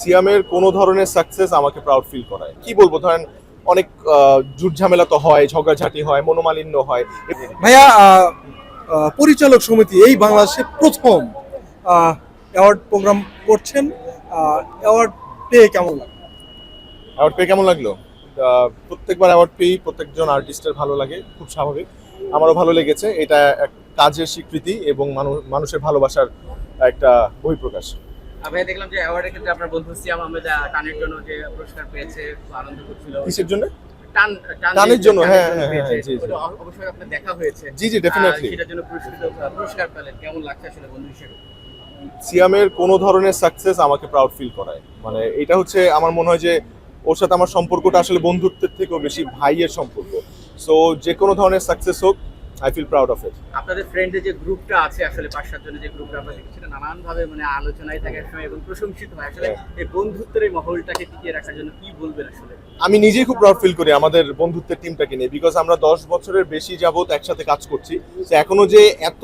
সিয়ামের কোনো ধরনের সাকসেস আমাকে প্রাউড ফিল করায়। কি বলব? ধরেন অনেক জুট ঝামেলা তো হয় ঝগড়াঝাটি হয় মনোমালিন্য হয়। ভাইয়া পরিচালক সমিতি এই বাংলাদেশে প্রথম অ্যাওয়ার্ড প্রোগ্রাম করছেন। অ্যাওয়ার্ড পেয়ে কেমন লাগে অ্যাওয়ার্ড পেয়ে কেমন লাগল? প্রত্যেকবার অ্যাওয়ার্ড পেয়েই প্রত্যেকজন আর্টিস্টের ভালো লাগে খুব স্বাভাবিক। আমারও ভালো লেগেছে। এটা এক কাজের স্বীকৃতি এবং মানুষের ভালোবাসার একটা বহিঃপ্রকাশ। আমি দেখলাম যে অ্যাওয়ার্ডের ক্ষেত্রে আপনার বন্ধু সিয়াম আহমেদ টানের জন্য যে পুরস্কার পেয়েছে আনন্দ করছিল। কিসের জন্য? টান টান টানের জন্য, হ্যাঁ, হ্যাঁ, হ্যাঁ, অবশ্যই আপনার দেখা হয়েছে। জি, জি, সেটার জন্য পুরস্কৃত পুরস্কার পেলেন। কেমন লাগছে আসলে বন্ধু হিসেবে? সিয়ামের কোনো ধরনের সাকসেস আমাকে প্রাউড ফিল করায়। মানে এটা হচ্ছে আমার মনে হয় যে ওর সাথে আমার সম্পর্কটা আসলে বন্ধুত্বের থেকেও বেশি ভাইয়ের সম্পর্ক। সো যে কোনো ধরনের সাকসেস হোক I feel proud of it আপনাদের ফ্রেন্ডে যে গ্রুপটা আছে আসলে পাঁচ সাতজনের যে গ্রুপটা আমরা দেখি সেটা নানানভাবে মানে আলোচনায় থাকে একসময় এবং প্রশংসিত হয়। আসলে হ্যাঁ। এই বন্ধুত্বের এই মহলটাকে টিকিয়ে রাখার জন্য কি বলবেন আসলে? আমি নিজেই খুব প্রাউড ফিল করি আমাদের বন্ধুত্বের টিমটাকে নিয়ে বিকজ আমরা দশ বছরের বেশি যাবত একসাথে কাজ করছি। তো এখনও যে এত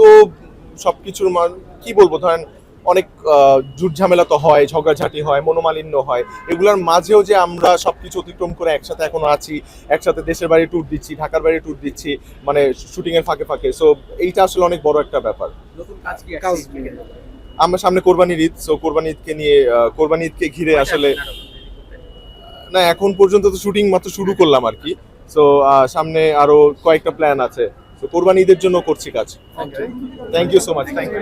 সবকিছুর মান কি বলব ধরেন অনেক আহ, জুট ঝামেলা তো হয় ঝগড়াঝাটি হয় মনোমালিন্য হয়। এগুলোর মাঝেও যে আমরা সবকিছু অতিক্রম করে একসাথে এখনও আছি একসাথে দেশের বাইরে ট্যুর দিচ্ছি ঢাকার বাইরে ট্যুর দিচ্ছি মানে শুটিং এর ফাঁকে ফাঁকে। সো এইটা আসলে অনেক বড় একটা ব্যাপার। নতুন কাজ কি কাজ আসছে আমরা সামনে কোরবানির ঈদ সো কোরবানি ঈদকে নিয়ে কোরবানি ঈদকে ঘিরে আসলে না এখন পর্যন্ত তো শুটিং মাত্র শুরু করলাম আর কি। সো সামনে আরও কয়েকটা প্ল্যান আছে। তো কোরবানি ঈদের জন্য করছি কাজ। Thank you so much thank you